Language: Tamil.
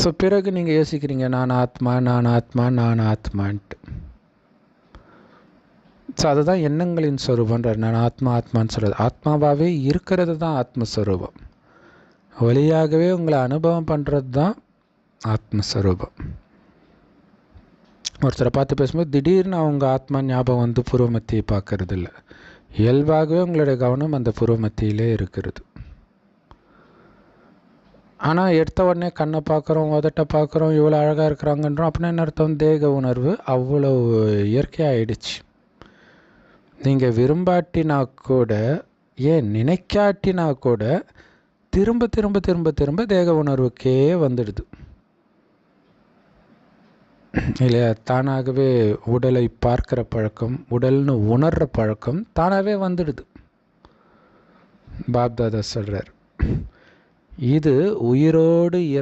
ஸோ பிறகு நீங்கள் யோசிக்கிறீங்க நான் ஆத்மா நான் ஆத்மா நான் ஆத்மான்ட்டு. ஸோ அதுதான் எண்ணங்களின் சொரூபன்றார் நான் ஆத்மா ஆத்மான்னு சொல்கிறது ஆத்மாவாகவே இருக்கிறது தான் ஆத்மஸ்வரூபம். ஒளியாகவே உங்களை அனுபவம் பண்ணுறது தான் ஆத்மஸ்வரூபம். ஒருத்தரை பார்த்து பேசும்போது திடீர்னு அவங்க ஆத்மா ஞாபகம் வந்து பூர்வமத்தியை பார்க்கறது இல்லை இயல்பாகவே உங்களுடைய கவனம் அந்த பூர்வமத்தியிலே இருக்கிறது. ஆனால் எடுத்த உடனே கண்ணை பார்க்குறோம் உதட்டை பார்க்குறோம் இவ்வளோ அழகாக இருக்கிறாங்கன்றோம். அப்படின்னா என்ன அர்த்தம்? தேக உணர்வு அவ்வளோ இயற்கையாகிடுச்சு நீங்கள் விரும்பாட்டினா கூட ஏன் நினைக்காட்டினா கூட திரும்ப திரும்ப திரும்ப திரும்ப தேக உணர்வுக்கே வந்துடுது. இல்லையா? தானாகவே உடலை பார்க்குற பழக்கம் உடல்னு உணர்கிற பழக்கம் தானாகவே வந்துடுது. பாப்தாதா சொல்கிறார் இது உயிரோடு இற